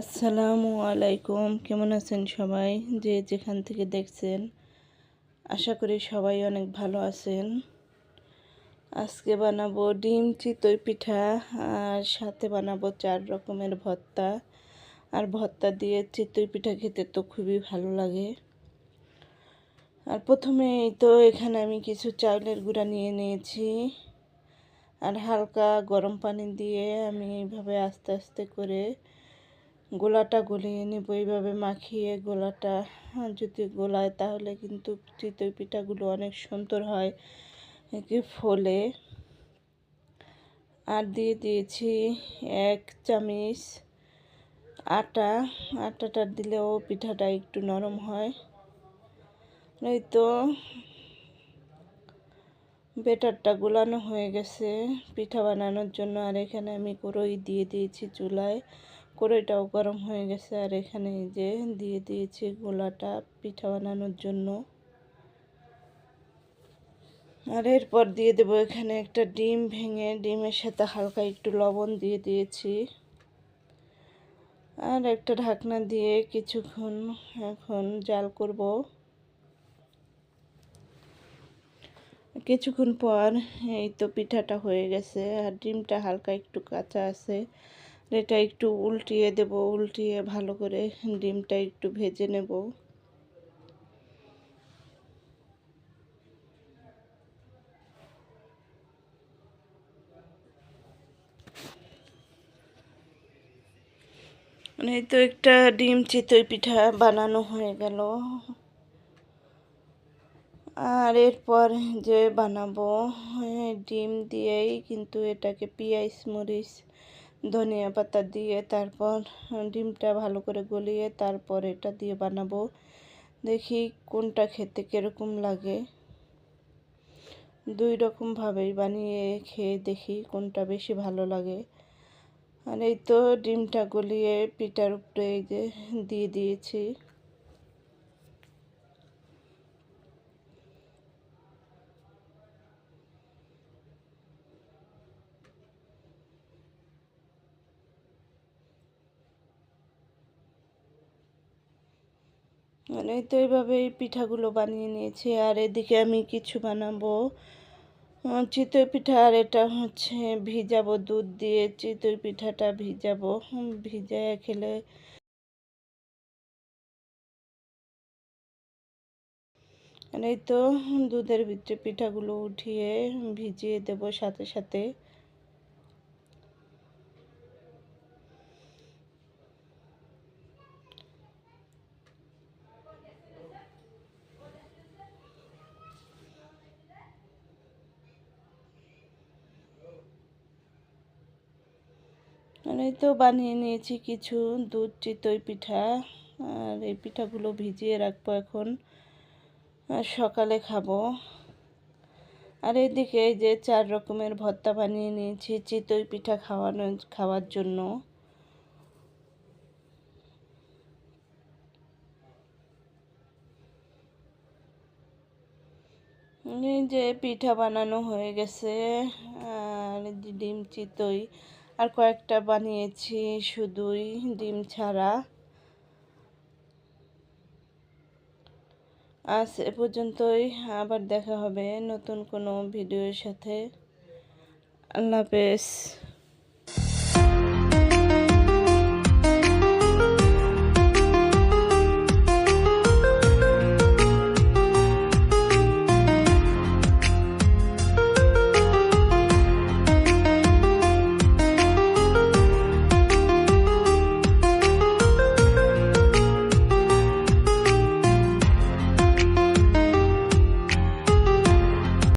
আসসালামু আলাইকুম। কেমন আছেন সবাই? যে যেখান থেকে দেখছেন, আশা করি সবাই অনেক ভালো আছেন। আজকে বানাবো ডিম চিতই পিঠা, আর সাথে বানাবো চার রকমের ভর্তা। আর ভর্তা দিয়ে চিতই পিঠা খেতে তো খুবই ভালো লাগে। আর প্রথমে তো এখানে আমি কিছু চাউলের গুঁড়া নিয়ে নিয়েছি। আর হালকা গরম পানি দিয়ে আমি এইভাবে আস্তে আস্তে করে গোলাটা গলিয়ে নেব। এইভাবে মাখিয়ে গোলাটা যদি গোলায়, তাহলে কিন্তু চিতই পিঠাগুলো অনেক সুন্দর হয়। কি ফলে। আর দিয়ে দিয়েছি এক চামিচ আটা। আটাটা দিলেও পিঠাটা একটু নরম হয়। এই তো বেটারটা গোলানো হয়ে গেছে পিঠা বানানোর জন্য। আর এখানে আমি কড়ই দিয়ে দিয়েছি চুলায়। কড়াইটাও গরম হয়ে গেছে। আর এখানে যে দিয়ে দিয়েছি গোলাটা পিঠা বানানোর জন্য। আর এরপর দিয়ে দেবো এখানে একটা ডিম ভেঙে, ডিমের সাথে হালকা একটু লবণ দিয়ে দিয়েছি। আর একটা ঢাকনা দিয়ে কিছুক্ষণ এখন জাল করব। কিছুক্ষণ পর এই তো পিঠাটা হয়ে গেছে। আর ডিমটা হালকা একটু কাঁচা আছে। এটা একটু উল্টিয়ে দেব, উল্টিয়ে ভালো করে ডিমটা একটু ভেজে নেব। মানে তো একটা ডিম চিতই পিঠা বানানো হয়ে গেল। আর এরপর যে বানাবো ডিম দিয়েই কিন্তু এটাকে পিঁয়াজ, মরিচ ধনিয়া পাতা দিয়ে তারপর ডিমটা ভালো করে গলিয়ে তারপর এটা দিয়ে বানাবো। দেখি কোনটা খেতে কীরকম লাগে। দুই রকমভাবেই বানিয়ে খেয়ে দেখি কোনটা বেশি ভালো লাগে। আর এই তো ডিমটা গলিয়ে পিঠার উপরে দিয়ে দিয়েছি। মানে তো এইভাবে এই পিঠাগুলো বানিয়ে নিয়েছি। আর এদিকে আমি কিছু বানাবো। চিতই পিঠা আর এটা হচ্ছে ভিজাবো, দুধ দিয়ে চিতই পিঠাটা ভিজাবো। ভিজায় খেলে এই তো দুধের ভিতরে পিঠাগুলো উঠিয়ে ভিজিয়ে দেবো সাথে সাথে। এই তো বানিয়ে নিয়েছি কিছু দুধ, চিতই পিঠা। আর এই পিঠাগুলো ভিজিয়ে রাখব এখন। সকালে খাব। আর এইদিকে এই যে চার রকমের ভর্তা বানিয়ে নিয়েছি, চিতই পিঠা খাওয়ানো, খাওয়ার জন্য। যে পিঠা বানানো হয়ে গেছে। আর ডিম, চিতই আর কয়েকটা বানিয়েছি শুধুই, ডিম ছাড়া। আজ এ পর্যন্তই, আবার দেখা হবে নতুন কোনো ভিডিওর সাথে। আল্লাহ হাফেজ।